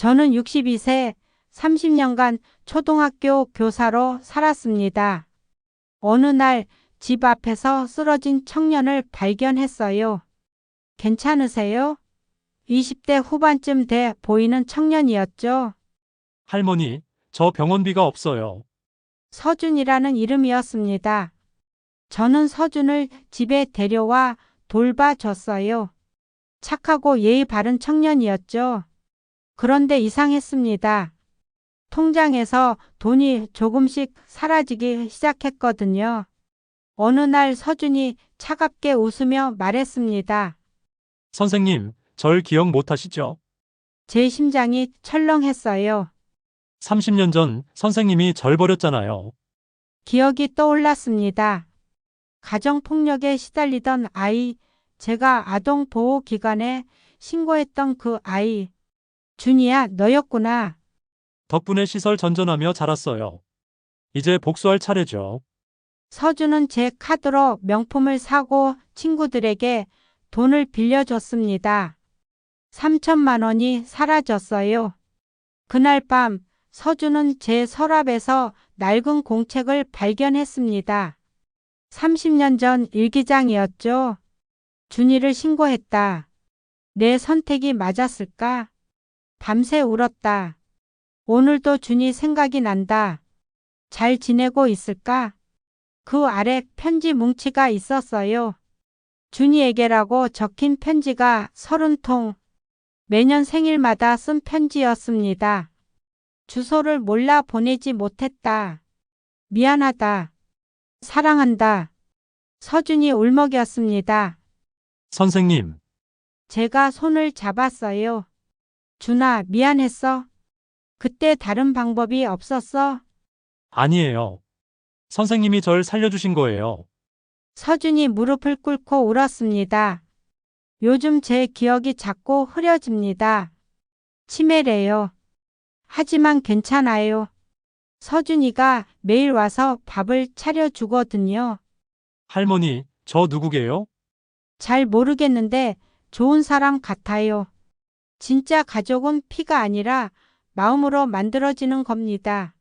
저는 62세 30년간 초등학교 교사로 살았습니다. 어느 날 집 앞에서 쓰러진 청년을 발견했어요. 괜찮으세요? 20대 후반쯤 돼 보이는 청년이었죠. 할머니, 저 병원비가 없어요. 서준이라는 이름이었습니다. 저는 서준을 집에 데려와 돌봐줬어요. 착하고 예의 바른 청년이었죠. 그런데 이상했습니다. 통장에서 돈이 조금씩 사라지기 시작했거든요. 어느 날 서준이 차갑게 웃으며 말했습니다. 선생님, 절 기억 못 하시죠? 제 심장이 철렁했어요. 30년 전 선생님이 절 버렸잖아요. 기억이 떠올랐습니다. 가정폭력에 시달리던 아이, 제가 아동보호기관에 신고했던 그 아이. 준이야, 너였구나. 덕분에 시설 전전하며 자랐어요. 이제 복수할 차례죠. 서준은 제 카드로 명품을 사고 친구들에게 돈을 빌려줬습니다. 3천만 원이 사라졌어요. 그날 밤 서준은 제 서랍에서 낡은 공책을 발견했습니다. 30년 전 일기장이었죠. 준이를 신고했다. 내 선택이 맞았을까? 밤새 울었다. 오늘도 준이 생각이 난다. 잘 지내고 있을까? 그 아래 편지 뭉치가 있었어요. 준이에게라고 적힌 편지가 서른 통. 매년 생일마다 쓴 편지였습니다. 주소를 몰라 보내지 못했다. 미안하다. 사랑한다. 서준이 울먹였습니다. 선생님, 제가 손을 잡았어요. 준아, 미안했어. 그때 다른 방법이 없었어. 아니에요. 선생님이 절 살려주신 거예요. 서준이 무릎을 꿇고 울었습니다. 요즘 제 기억이 자꾸 흐려집니다. 치매래요. 하지만 괜찮아요. 서준이가 매일 와서 밥을 차려주거든요. 할머니, 저 누구게요? 잘 모르겠는데 좋은 사람 같아요. 진짜 가족은 피가 아니라 마음으로 만들어지는 겁니다.